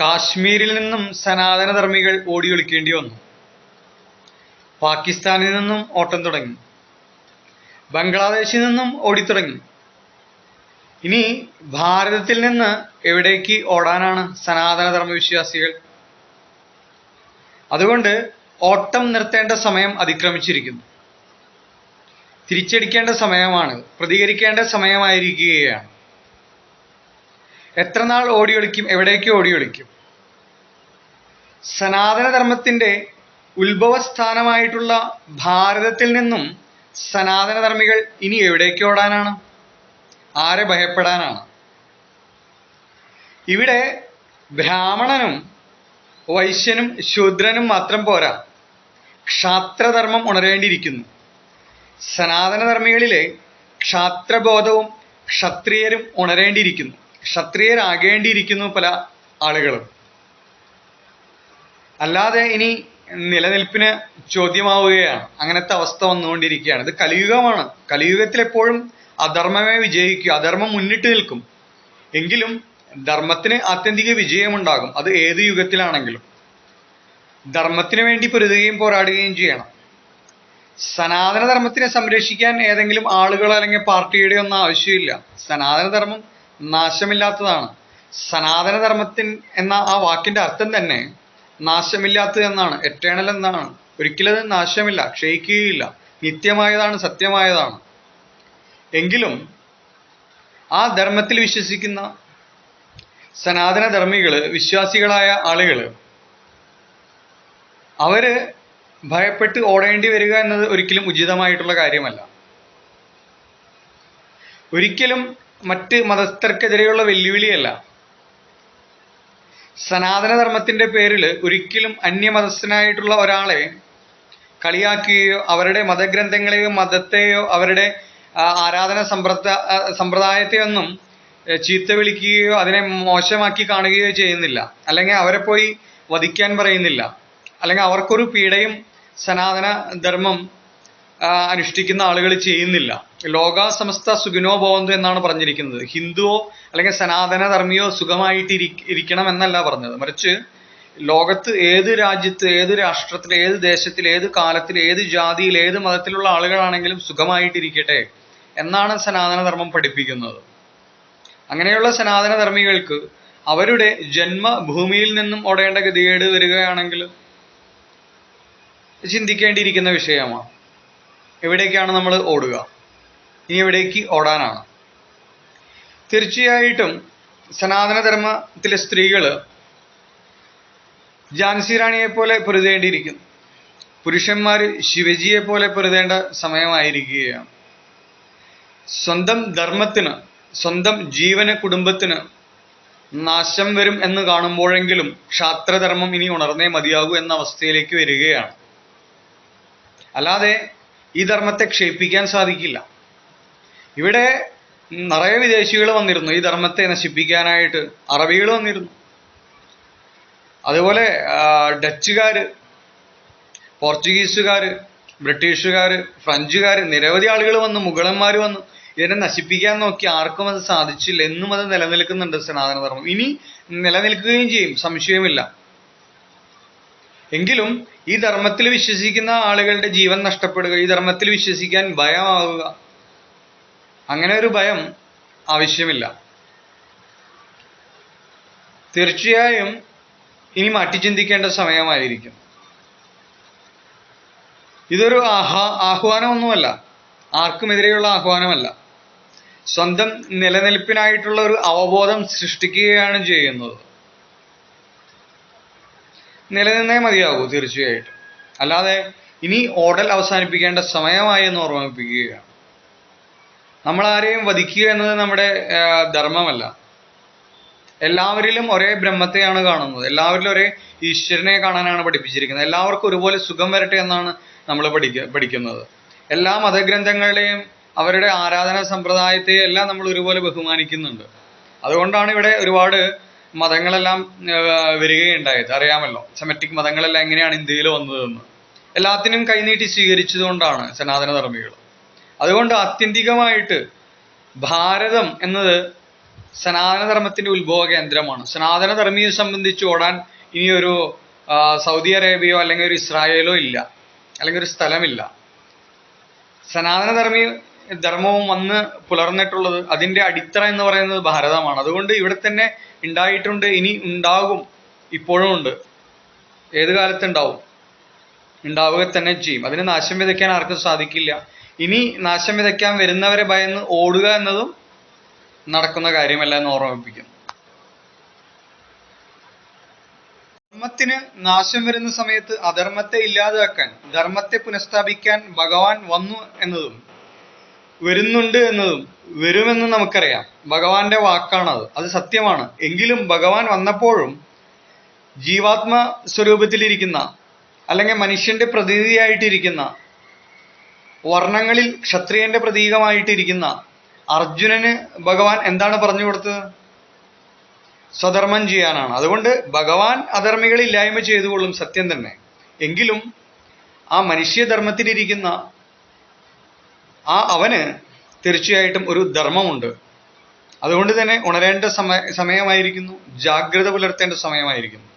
കാശ്മീരിൽ നിന്നും സനാതനധർമ്മികൾ ഓടിയൊളിക്കേണ്ടി വന്നു. പാകിസ്ഥാനിൽ നിന്നും ഓട്ടം തുടങ്ങി. ബംഗ്ലാദേശിൽ നിന്നും ഓടിത്തുടങ്ങി ഇനി ഭാരതത്തിൽ നിന്ന് എവിടേക്ക് ഓടാനാണ് സനാതനധർമ്മ വിശ്വാസികൾ? അതുകൊണ്ട് ഓട്ടം നിർത്തേണ്ട സമയം അതിക്രമിച്ചിരിക്കുന്നു. തിരിച്ചടിക്കേണ്ട സമയമാണ് പ്രതികരിക്കേണ്ട സമയമായിരിക്കുകയാണ്. എത്ര നാൾ ഓടി ഒളിക്കും എവിടേക്ക് ഓടി ഒളിക്കും സനാതനധർമ്മത്തിന്റെ ഉത്ഭവസ്ഥാനമായിട്ടുള്ള ഭാരതത്തിൽ നിന്നും സനാതനധർമ്മികൾ ഇനി എവിടേക്ക് ഓടാനാണ്? ആരെ ഭയപ്പെടാനാണ്? ഇവിടെ ബ്രാഹ്മണനും വൈശ്യനും ശൂദ്രനും മാത്രം പോരാ. ക്ഷാത്രധർമ്മം ഉണരേണ്ടിയിരിക്കുന്നു. സനാതനധർമ്മികളിലെ ക്ഷാത്രബോധവും ക്ഷത്രിയരും ഉണരേണ്ടിയിരിക്കുന്നു. ക്ഷത്രിയരാകേണ്ടിയിരിക്കുന്നു പല ആളുകളും. അല്ലാതെ ഇനി നിലനിൽപ്പിന് ചോദ്യമാവുകയാണ്. അങ്ങനത്തെ അവസ്ഥ വന്നുകൊണ്ടിരിക്കുകയാണ്. ഇത് കലിയുഗമാണ്. കലിയുഗത്തിൽ എപ്പോഴും അധർമ്മമേ വിജയിക്കൂ. അധർമ്മം മുന്നിട്ട് നിൽക്കും. എങ്കിലും ധർമ്മത്തിന് ആത്യന്തിക വിജയമുണ്ടാകും. അത് ഏത് യുഗത്തിലാണെങ്കിലും. ധർമ്മത്തിന് വേണ്ടി പൊരുതുകയും പോരാടുകയും ചെയ്യണം. സനാതനധർമ്മത്തിനെ സംരക്ഷിക്കാൻ ഏതെങ്കിലും ആളുകൾ അല്ലെങ്കിൽ പാർട്ടിയുടെ ഒന്നും ആവശ്യമില്ല. സനാതന ധർമ്മം നാശമില്ലാത്തതാണ്. സനാതനധർമ്മത്തിൻ എന്ന ആ വാക്കിന്റെ അർത്ഥം തന്നെ നാശമില്ലാത്തത് എന്നാണ്. എറ്റേണൽ എന്നാണ്. ഒരിക്കലും നാശമില്ല ക്ഷയിക്കുകയില്ല. നിത്യമായതാണ് സത്യമായതാണ്. എങ്കിലും ആ ധർമ്മത്തിൽ വിശ്വസിക്കുന്ന സനാതന ധർമ്മികൾ വിശ്വാസികളായ ആളുകൾ അവർ ഭയപ്പെട്ട് ഓടേണ്ടി വരിക എന്നത് ഒരിക്കലും ഉചിതമായിട്ടുള്ള കാര്യമല്ല. ഒരിക്കലും മറ്റ് മതസ്ഥർക്കെതിരെയുള്ള വെല്ലുവിളിയല്ല. സനാതനധർമ്മത്തിന്റെ പേരിൽ ഒരിക്കലും അന്യമതസ്ഥനായിട്ടുള്ള ഒരാളെ കളിയാക്കുകയോ അവരുടെ മതഗ്രന്ഥങ്ങളെയോ മതത്തെയോ അവരുടെ ആരാധന സമ്പ്രദ സമ്പ്രദായത്തെയൊന്നും ചീത്ത വിളിക്കുകയോ അതിനെ മോശമാക്കി കാണുകയോ ചെയ്യുന്നില്ല. അല്ലെങ്കിൽ അവരെ പോയി വധിക്കാൻ പറയുന്നില്ല. അല്ലെങ്കിൽ അവർക്കൊരു പീഡയും സനാതന ധർമ്മം അനുഷ്ഠിക്കുന്ന ആളുകൾ ചെയ്യുന്നില്ല. ലോക സമസ്ത സുഖിനോ ഭവന്തു എന്നാണ് പറഞ്ഞിരിക്കുന്നത്. ഹിന്ദുവോ അല്ലെങ്കിൽ സനാതന ധർമ്മിയോ സുഖമായിട്ട് ഇരി- ഇരിക്കണം എന്നല്ല പറഞ്ഞത്. മറിച്ച് ലോകത്ത് ഏത് രാജ്യത്ത് ഏത് രാഷ്ട്രത്തിൽ ഏത് ദേശത്തിൽ ഏത് കാലത്തിൽ ഏത് ജാതിയിൽ ഏത് മതത്തിലുള്ള ആളുകളാണെങ്കിലും സുഖമായിട്ടിരിക്കട്ടെ എന്നാണ് സനാതന ധർമ്മം പഠിപ്പിക്കുന്നത്. അങ്ങനെയുള്ള സനാതന ധർമ്മികൾക്ക് അവരുടെ ജന്മഭൂമിയിൽ നിന്നും ഓടേണ്ട ഗതികേട് വരികയാണെങ്കിൽ ചിന്തിക്കേണ്ടിയിരിക്കുന്ന വിഷയമാണ്. എവിടേക്കാണ് നമ്മൾ ഓടുക? ഇനി എവിടേക്ക് ഓടാനാണ്? തീർച്ചയായിട്ടും സനാതന ധർമ്മത്തിലെ സ്ത്രീകൾ ജാൻസി റാണിയെ പോലെ പൊരുതേണ്ടിയിരിക്കുന്നു. പുരുഷന്മാർ ശിവജിയെ പോലെ പൊരുതേണ്ട സമയമായിരിക്കുകയാണ്. സ്വന്തം ധർമ്മത്തിന് സ്വന്തം ജീവന് കുടുംബത്തിന് നാശം വരും എന്ന് കാണുമ്പോഴെങ്കിലും ക്ഷാത്രധർമ്മം ഇനി ഉണർന്നേ മതിയാകൂ എന്ന അവസ്ഥയിലേക്ക് വരികയാണ്. അല്ലാതെ ഈ ധർമ്മത്തെ ക്ഷയിപ്പിക്കാൻ സാധിക്കില്ല. ഇവിടെ നിറയെ വിദേശികൾ വന്നിരുന്നു. ഈ ധർമ്മത്തെ നശിപ്പിക്കാനായിട്ട് അറബികൾ വന്നിരുന്നു. അതുപോലെ ഡച്ചുകാർ പോർച്ചുഗീസുകാർ ബ്രിട്ടീഷുകാർ ഫ്രഞ്ചുകാർ നിരവധി ആളുകൾ വന്നു മുഗളന്മാർ വന്നു. ഇതിനെ നശിപ്പിക്കാൻ നോക്കി ആർക്കും അത് സാധിച്ചില്ല. എന്നും അത് നിലനിൽക്കുന്നുണ്ട് സനാതന ധർമ്മം ഇനി നിലനിൽക്കുകയും ചെയ്യും. സംശയമില്ല എങ്കിലും ഈ ധർമ്മത്തിൽ വിശ്വസിക്കുന്ന ആളുകളുടെ ജീവൻ നഷ്ടപ്പെടുക ഈ ധർമ്മത്തിൽ വിശ്വസിക്കാൻ ഭയമാവുക അങ്ങനെ ഒരു ഭയം ആവശ്യമില്ല. തീർച്ചയായും ഇനി മാറ്റി ചിന്തിക്കേണ്ട സമയമായിരിക്കും. ഇതൊരു ആഹാ ആഹ്വാനമൊന്നുമല്ല. ആർക്കുമെതിരെയുള്ള ആഹ്വാനമല്ല. സ്വന്തം നിലനിൽപ്പിനായിട്ടുള്ള ഒരു അവബോധം സൃഷ്ടിക്കുകയാണ് ചെയ്യുന്നത്. നിലനിന്നേ മതിയാകൂ തീർച്ചയായിട്ടും. അല്ലാതെ ഇനി ഓടൽ അവസാനിപ്പിക്കേണ്ട സമയമായി എന്ന് ഓർമ്മിപ്പിക്കുകയാണ്. നമ്മൾ ആരെയും വധിക്കുക എന്നത് നമ്മുടെ ധർമ്മമല്ല. എല്ലാവരിലും ഒരേ ബ്രഹ്മത്തെയാണ് കാണുന്നത്. എല്ലാവരിലും ഒരേ ഈശ്വരനെ കാണാനാണ് പഠിപ്പിച്ചിരിക്കുന്നത്. എല്ലാവർക്കും ഒരുപോലെ സുഖം വരട്ടെ എന്നാണ് നമ്മൾ പഠിക്ക പഠിക്കുന്നത്. എല്ലാ മതഗ്രന്ഥങ്ങളെയും അവരുടെ ആരാധന സമ്പ്രദായത്തെയും എല്ലാം നമ്മൾ ഒരുപോലെ ബഹുമാനിക്കുന്നുണ്ട്. അതുകൊണ്ടാണ് ഇവിടെ ഒരുപാട് മതങ്ങളെല്ലാം വരികയുണ്ടായത്. അറിയാമല്ലോ സെമറ്റിക് മതങ്ങളെല്ലാം എങ്ങനെയാണ് ഇന്ത്യയിൽ വന്നതെന്ന്. എല്ലാത്തിനും കൈനീട്ടി സ്വീകരിച്ചതുകൊണ്ടാണ് സനാതനധർമ്മികൾ. അതുകൊണ്ട് ആത്യന്തികമായിട്ട് ഭാരതം എന്നത് സനാതനധർമ്മത്തിന്റെ ഉത്ഭവ കേന്ദ്രമാണ്. സനാതനധർമ്മിയെ സംബന്ധിച്ച് ഓടാൻ ഇനിയൊരു സൗദി അറേബ്യയോ അല്ലെങ്കിൽ ഒരു ഇസ്രായേലോ ഇല്ല. അല്ലെങ്കിൽ ഒരു സ്ഥലമില്ല. സനാതനധർമ്മി ധർമ്മവും വന്ന് പുലർന്നിട്ടുള്ളത് അതിന്റെ അടിത്തറ എന്ന് പറയുന്നത് ഭാരതമാണ്. അതുകൊണ്ട് ഇവിടെ തന്നെ ഉണ്ടായിട്ടുണ്ട് ഇനി ഉണ്ടാകും ഇപ്പോഴും ഉണ്ട്. ഏത് കാലത്തുണ്ടാവും? ഉണ്ടാവുക തന്നെ ചെയ്യും. അതിന് നാശം വിതയ്ക്കാൻ ആർക്കും സാധിക്കില്ല. ഇനി നാശം വിതയ്ക്കാൻ വരുന്നവരെ ഭയന്ന് ഓടുക എന്നതും നടക്കുന്ന കാര്യമല്ല എന്ന് ഓർമ്മിപ്പിക്കുന്നു. ധർമ്മത്തിന് നാശം വരുന്ന സമയത്ത് അധർമ്മത്തെ ഇല്ലാതാക്കാൻ ധർമ്മത്തെ പുനഃസ്ഥാപിക്കാൻ ഭഗവാൻ വന്നു എന്നതും വരുന്നുണ്ട് എന്നതും വരുമെന്ന് നമുക്കറിയാം. ഭഗവാന്റെ വാക്കാണത്. അത് സത്യമാണ്. എങ്കിലും ഭഗവാൻ വന്നപ്പോഴും ജീവാത്മ സ്വരൂപത്തിലിരിക്കുന്ന അല്ലെങ്കിൽ മനുഷ്യന്റെ പ്രതിനിധിയായിട്ടിരിക്കുന്ന വർണങ്ങളിൽ ക്ഷത്രിയന്റെ പ്രതീകമായിട്ടിരിക്കുന്ന അർജുനന് ഭഗവാൻ എന്താണ് പറഞ്ഞു കൊടുത്തത്? സ്വധർമ്മം ചെയ്യാനാണ്. അതുകൊണ്ട് ഭഗവാൻ അധർമ്മികളില്ലായ്മ ചെയ്തുകൊള്ളും സത്യം തന്നെ. എങ്കിലും ആ മനുഷ്യധർമ്മത്തിലിരിക്കുന്ന ആ അവന് തീർച്ചയായിട്ടും ഒരു ധർമ്മമുണ്ട്. അതുകൊണ്ട് തന്നെ ഉണരേണ്ട സമയ സമയമായിരിക്കുന്നു ജാഗ്രത പുലർത്തേണ്ട സമയമായിരിക്കുന്നു.